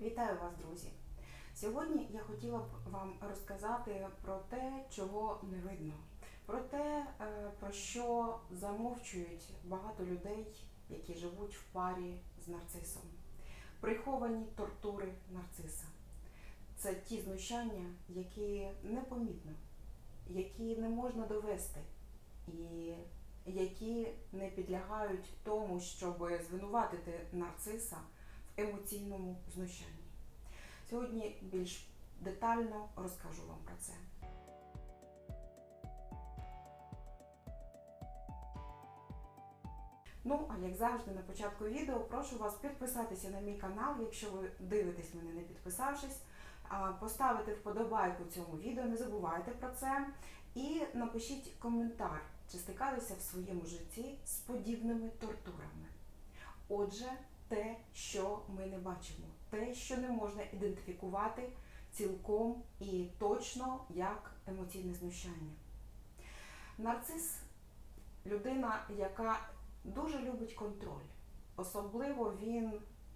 Вітаю вас, друзі! Сьогодні я хотіла б вам розказати про те, чого не видно, про те, е, про що замовчують багато людей, які живуть в парі з нарцисом. Приховані тортури нарциса. Це ті знущання, які непомітно, які не можна довести, і які не підлягають тому, щоб звинуватити нарциса емоційному знущанні. Сьогодні більш детально розкажу вам про це. Ну, а як завжди, на початку відео прошу вас підписатися на мій канал, якщо ви дивитесь мене не підписавшись, поставити вподобайку цьому відео, не забувайте про це. І напишіть коментар, чи стикалися в своєму житті з подібними тортурами. Отже, те, що не бачимо, те, що не можна ідентифікувати цілком і точно як емоційне знущання. Нарцис людина, яка дуже любить контроль. Особливо він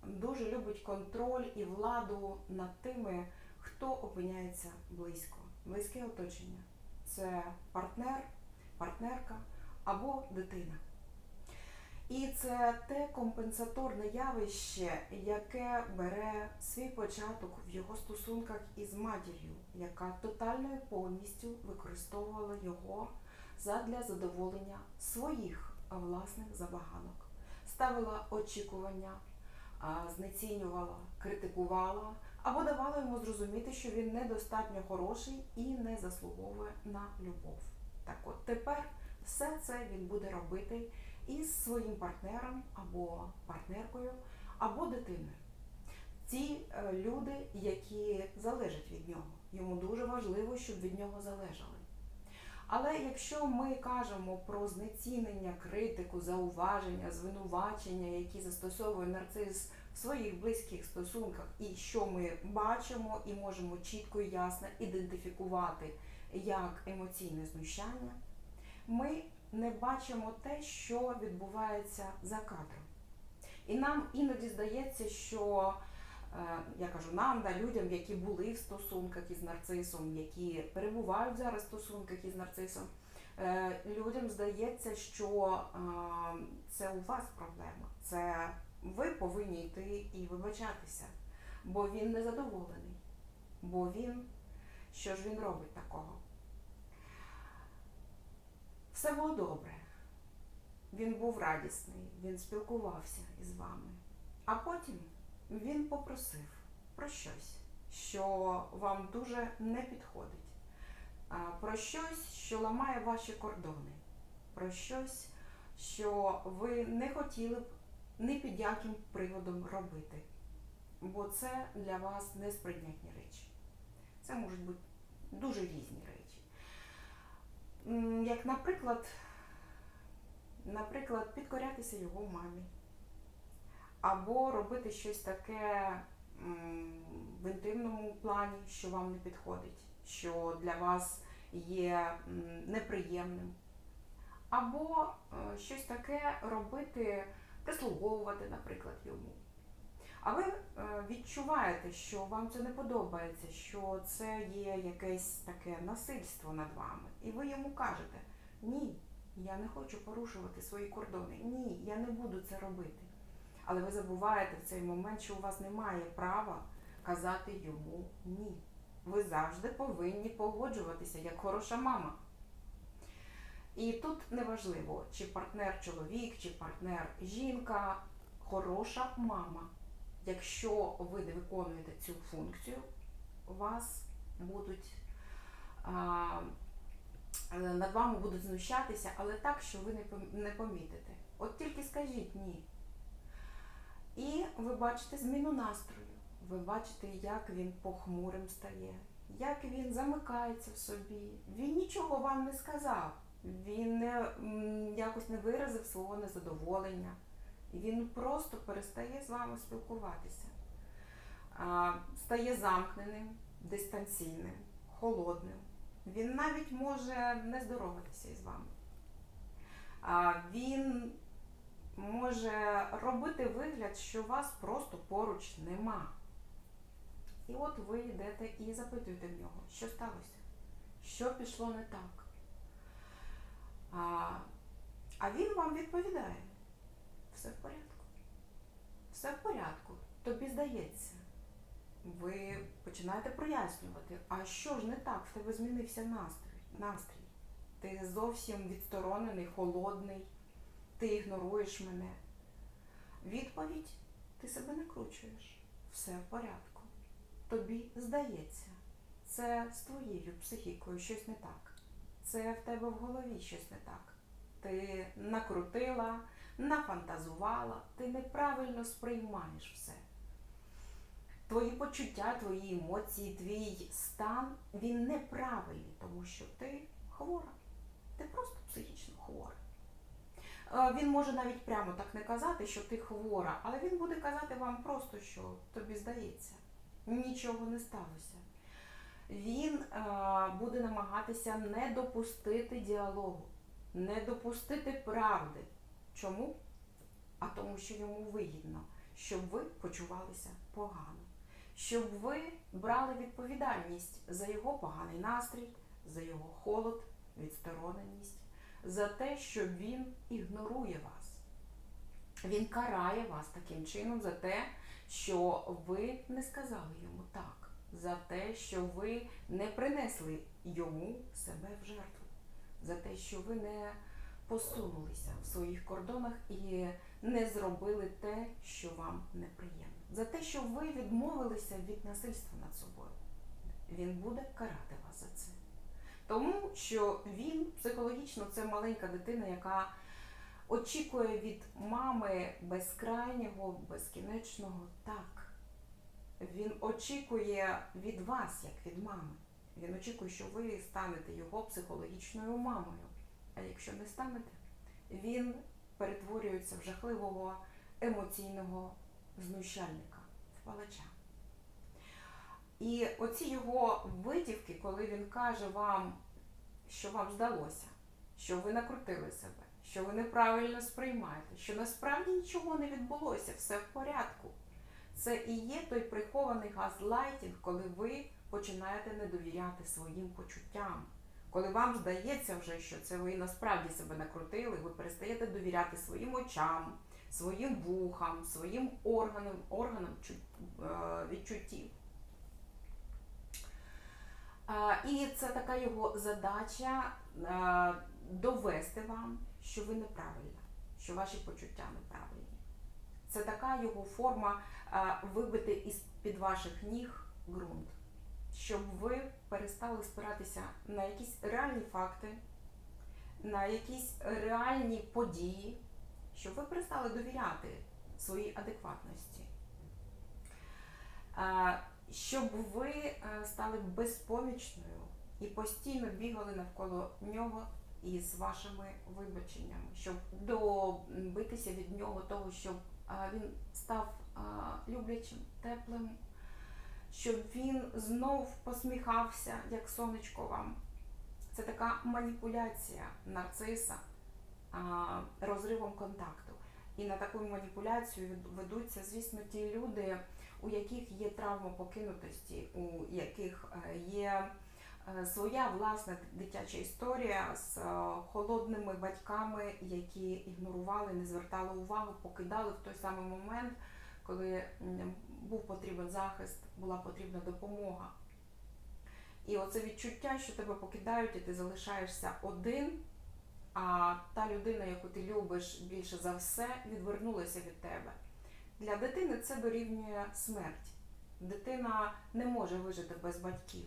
дуже любить контроль і владу над тими, хто опиняється близько. Близьке оточення це партнер, партнерка або дитина. І це те компенсаторне явище, яке бере свій початок в його стосунках із матір'ю, яка тотально і повністю використовувала його задля задоволення своїх власних забаганок, ставила очікування, знецінювала, критикувала або давала йому зрозуміти, що він недостатньо хороший і не заслуговує на любов. Так от тепер все це він буде робити із своїм партнером або партнеркою, або дитиною. Ті е, люди, які залежать від нього. Йому дуже важливо, щоб від нього залежали. Але якщо ми кажемо про знецінення, критику, зауваження, звинувачення, які застосовує нарцис в своїх близьких стосунках, і що ми бачимо і можемо чітко і ясно ідентифікувати як емоційне знущання, ми не бачимо те, що відбувається за кадром. І нам іноді здається, що е, я кажу нам, да, людям, які були в стосунках із нарцисом, які перебувають зараз в стосунках із нарцисом, е, людям здається, що е, це у вас проблема, це ви повинні йти і вибачатися, бо він незадоволений, бо він, що ж він робить такого? Все було добре. Він був радісний, він спілкувався із вами. А потім він попросив про щось, що вам дуже не підходить, про щось, що ламає ваші кордони, про щось, що ви не хотіли б ні під яким приводом робити. Бо це для вас несприйнятні речі. Це можуть бути дуже різні речі. Як, наприклад, наприклад, підкорятися його мамі, або робити щось таке в інтимному плані, що вам не підходить, що для вас є неприємним, або е, щось таке робити, прислуговувати, наприклад, йому. А ви е, відчуваєте, що вам це не подобається, що це є якесь таке насильство над вами, і ви йому кажете: ні, я не хочу порушувати свої кордони, ні, я не буду це робити. Але ви забуваєте в цей момент, що у вас немає права казати йому ні. Ви завжди повинні погоджуватися як хороша мама. І тут неважливо, чи партнер чоловік, чи партнер жінка, хороша мама. Якщо ви не виконуєте цю функцію, вас будуть е, над вами будуть знущатися, але так, що ви не пом- помітите. От тільки скажіть ні. І ви бачите зміну настрою. Ви бачите, як він похмурим стає, як він замикається в собі. Він нічого вам не сказав. Він не, якось не виразив свого незадоволення. Він просто перестає з вами спілкуватися. Стає замкненим, дистанційним, холодним. Він навіть може не здороватися із вами. Він може робити вигляд, що вас просто поруч нема. І от ви йдете і запитуєте в нього, що сталося, що пішло не так. А він вам відповідає: все в порядку. Все в порядку. Тобі здається. Ви починаєте прояснювати, а що ж не так, в тебе змінився настрій. настрій. Ти зовсім відсторонений, холодний, ти ігноруєш мене. Відповідь ти себе не кручуєш. Все в порядку. Тобі здається, це з твоєю психікою щось не так. Це в тебе в голові щось не так. Ти накрутила, нафантазувала, ти неправильно сприймаєш все. Твої почуття, твої емоції, твій стан він неправильний, тому що ти хвора. Ти просто психічно хвора. Е, Він може навіть прямо так не казати, що ти хвора, але він буде казати вам просто, що тобі здається, нічого не сталося. Він е, буде намагатися не допустити діалогу, не допустити правди. Чому? А тому, що йому вигідно, щоб ви почувалися погано, щоб ви брали відповідальність за його поганий настрій, за його холод, відстороненість, за те, що він ігнорує вас. Він карає вас таким чином за те, що ви не сказали йому так, за те, що ви не принесли йому себе в жертву, за те, що ви не посунулися в своїх кордонах і не зробили те, що вам неприємно, за те, що ви відмовилися від насильства над собою. Він буде карати вас за це. Тому що він психологічно це маленька дитина, яка очікує від мами безкрайнього, безкінечного так. Він очікує від вас, як від мами. Він очікує, що ви станете його психологічною мамою. А якщо не станете, він перетворюється в жахливого емоційного знущальника, в палача. І оці його витівки, коли він каже вам, що вам здалося, що ви накрутили себе, що ви неправильно сприймаєте, що насправді нічого не відбулося, все в порядку. Це і є той прихований газлайтінг, коли ви починаєте не довіряти своїм почуттям. Коли вам здається вже, що це ви насправді себе накрутили, ви перестаєте довіряти своїм очам, своїм вухам, своїм органам, органам е, відчуттів. І це така його задача е, довести вам, що ви неправильна, що ваші почуття неправильні. Це така його форма е, вибити із-під ваших ніг ґрунт, щоб ви перестали спиратися на якісь реальні факти, на якісь реальні події, щоб ви перестали довіряти своїй адекватності. Щоб ви е, стали безпомічною і постійно бігали навколо нього із вашими вибаченнями, щоб добитися від нього того, щоб він став люблячим, теплим, щоб він знов посміхався, як сонечко вам. Це така маніпуляція нарциса розривом контакту. І на таку маніпуляцію ведуться, звісно, ті люди, у яких є травма покинутості, у яких е, є е, своя власна дитяча історія з е, холодними батьками, які ігнорували, не звертали увагу, покидали в той самий момент, коли був потрібен захист, була потрібна допомога. І оце відчуття, що тебе покидають, і ти залишаєшся один, а та людина, яку ти любиш більше за все, відвернулася від тебе. Для дитини це дорівнює смерть. Дитина не може вижити без батьків.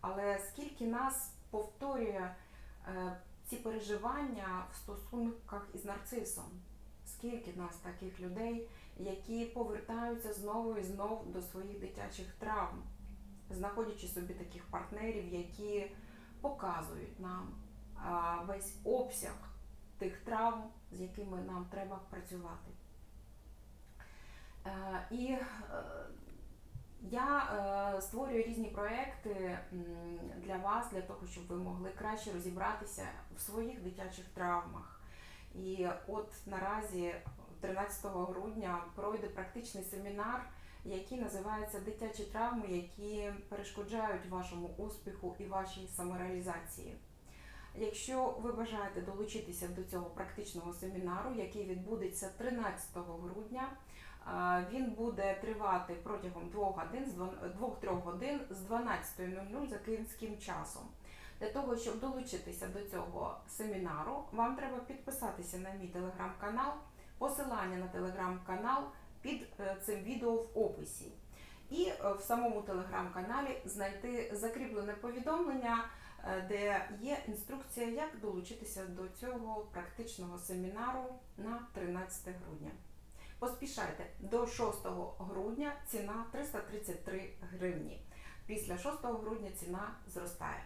Але скільки нас повторює е, ці переживання в стосунках із нарцисом? Скільки нас таких людей, які повертаються знову і знову до своїх дитячих травм, знаходячи собі таких партнерів, які показують нам весь обсяг тих травм, з якими нам треба працювати. Е, І е, я е, створюю різні проекти для вас, для того, щоб ви могли краще розібратися в своїх дитячих травмах. І от наразі, 13 грудня, пройде практичний семінар, які називаються дитячі травми, які перешкоджають вашому успіху і вашій самореалізації. Якщо ви бажаєте долучитися до цього практичного семінару, який відбудеться 13 грудня, він буде тривати протягом 2 годин, з 2-3 годин з 12.00 за київським часом. Для того, щоб долучитися до цього семінару, вам треба підписатися на мій телеграм-канал, посилання на телеграм-канал під е, цим відео в описі. І е, в самому телеграм-каналі знайти закріплене повідомлення, е, де є інструкція, як долучитися до цього практичного семінару на 13 грудня. Поспішайте до 6 грудня ціна 333 гривні. Після 6 грудня ціна зростає.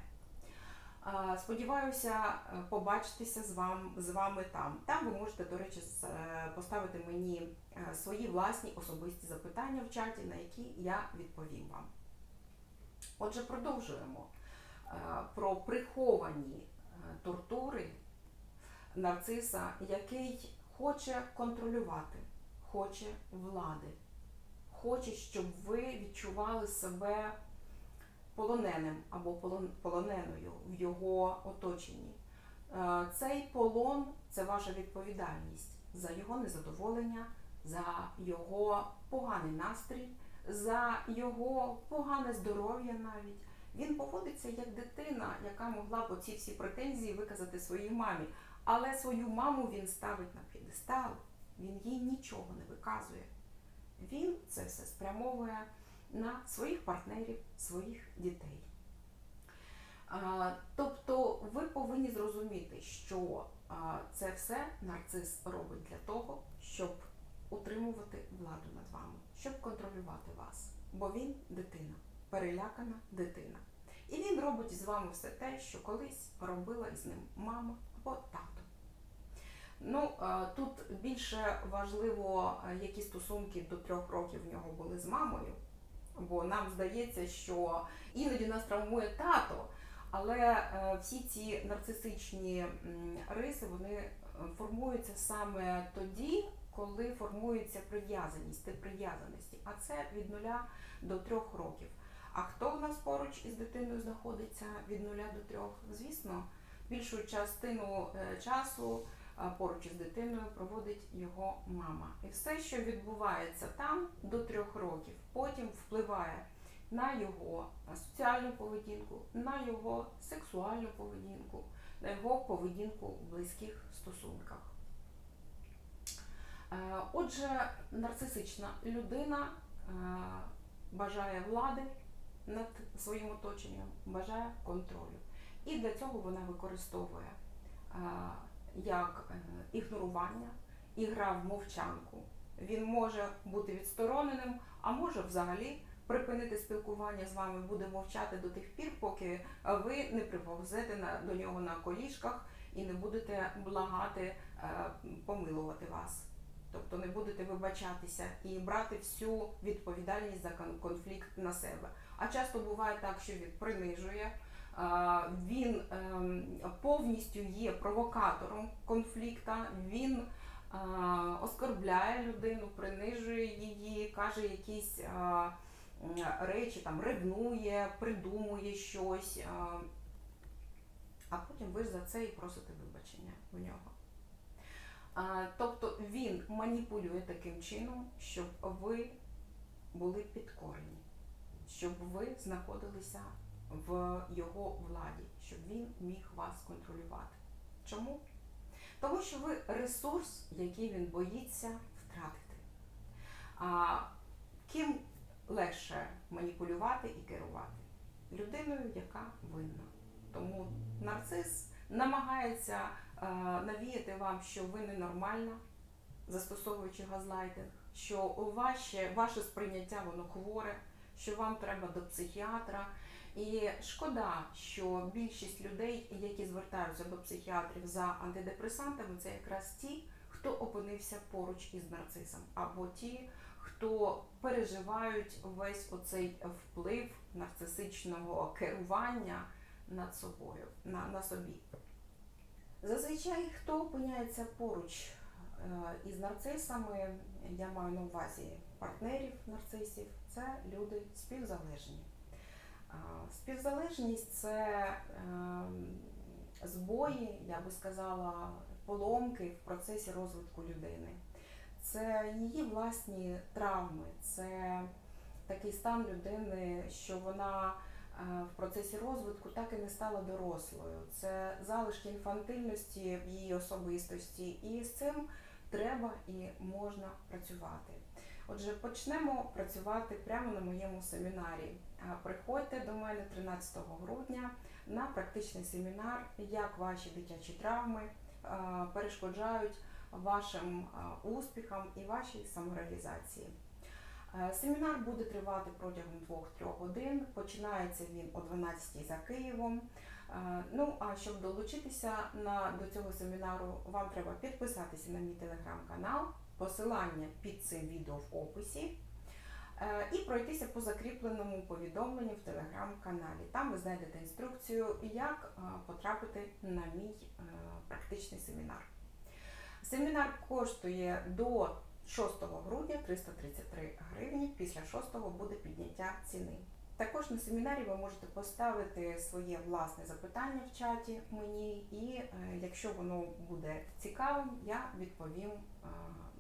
Сподіваюся е, побачитися з вами, з вами там. Там ви можете, до речі, е, поставити мені е, свої власні особисті запитання в чаті, на які я відповім вам. Отже, продовжуємо про приховані тортури нарциса, який хоче контролювати, хоче влади, хоче, щоб ви відчували себе полоненим або полоненою в його оточенні. Е, Цей полон це ваша відповідальність за його незадоволення, за його поганий настрій, за його погане здоров'я навіть. Він поводиться як дитина, яка могла б оці всі претензії виказати своїй мамі. Але свою маму він ставить на п'єдестал, він їй нічого не виказує. Він це все спрямовує на своїх партнерів, своїх дітей. Тобто ви повинні зрозуміти, що це все нарцис робить для того, щоб утримувати владу над вами, щоб контролювати вас. Бо він дитина, перелякана дитина. І він робить з вами все те, що колись робила із ним мама або тато. Ну, тут більше важливо, які стосунки до трьох років в нього були з мамою, бо нам здається, що іноді нас травмує тато, але е, всі ці нарцисичні риси вони е, формуються саме тоді, коли формується прив'язаність, тип прив'язаності, а це від нуля до трьох років. А хто в нас поруч із дитиною знаходиться від нуля до трьох? Звісно, більшу частину е, часу поруч із дитиною проводить його мама. І все, що відбувається там до трьох років, потім впливає на його соціальну поведінку, на його сексуальну поведінку, на його поведінку в близьких стосунках. Е, Отже, нарцисична людина е, бажає влади над своїм оточенням, бажає контролю. І для цього вона використовує е, як е, ігнорування, ігра в мовчанку. Він може бути відстороненим, а може взагалі припинити спілкування з вами, буде мовчати до тих пір, поки ви не приповзете до нього на коліжках і не будете благати е, помилувати вас. Тобто не будете вибачатися і брати всю відповідальність за конфлікт на себе. А часто буває так, що він принижує, він ем, повністю є провокатором конфлікта, він оскорбляє людину, принижує її, каже якісь речі, там ревнує, придумує щось. А, потім ви ж за це і просите вибачення у нього. Тобто він маніпулює таким чином, щоб ви були підкорені, щоб ви знаходилися в його владі, щоб він міг вас контролювати. Чому? Тому що ви ресурс, який він боїться втратити. А ким легше маніпулювати і керувати? Людиною, яка винна. Тому нарцис намагається е, навіяти вам, що ви ненормальна, застосовуючи газлайтинг, що ваше, ваше сприйняття воно хворе, що вам треба до психіатра. І шкода, що більшість людей, які звертаються до психіатрів за антидепресантами, це якраз ті, хто опинився поруч із нарцисом, або ті, хто переживають весь оцей вплив нарцисичного керування над собою, на, на собі. Зазвичай, хто опиняється поруч е, із нарцисами, я маю на увазі партнерів нарцисів це люди співзалежні. Співзалежність це ем, збої, я би сказала, поломки в процесі розвитку людини. Це її власні травми, це такий стан людини, що вона е, в процесі розвитку так і не стала дорослою. Це залишки інфантильності в її особистості, і з цим треба і можна працювати. Отже, почнемо працювати прямо на моєму семінарі. Приходьте до мене 13 грудня на практичний семінар, як ваші дитячі травми перешкоджають вашим успіхам і вашій самореалізації. Семінар буде тривати протягом 2-3 годин. Починається він о 12 за Києвом. Ну а щоб долучитися на, до цього семінару, вам треба підписатися на мій телеграм-канал, посилання під цим відео в описі. е, І пройтися по закріпленому повідомленню в телеграм-каналі. Там ви знайдете інструкцію, як е, потрапити на мій е, практичний семінар. Семінар коштує до 6 грудня 333 гривні. Після 6 буде підняття ціни. Також на семінарі ви можете поставити своє власне запитання в чаті мені, і е, якщо воно буде цікавим, я відповім е,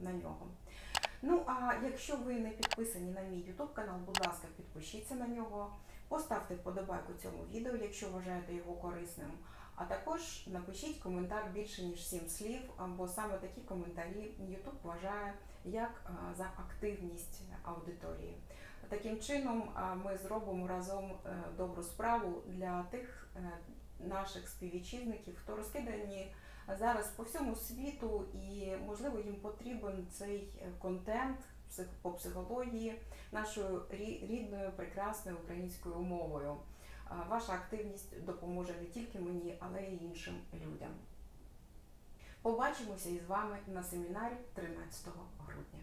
на нього. Ну а якщо ви не підписані на мій YouTube канал, будь ласка, підпишіться на нього, поставте вподобайку цьому відео, якщо вважаєте його корисним. А також напишіть коментар більше ніж 7 слів, бо саме такі коментарі YouTube вважає як е, за активність аудиторії. Таким чином ми зробимо разом е, добру справу для тих е, наших співвітчизників, хто розкидані зараз по всьому світу, і можливо їм потрібен цей е, контент по психології нашою рідною прекрасною українською мовою. Ваша активність допоможе не тільки мені, але й іншим людям. Побачимося із вами на семінарі 13 грудня.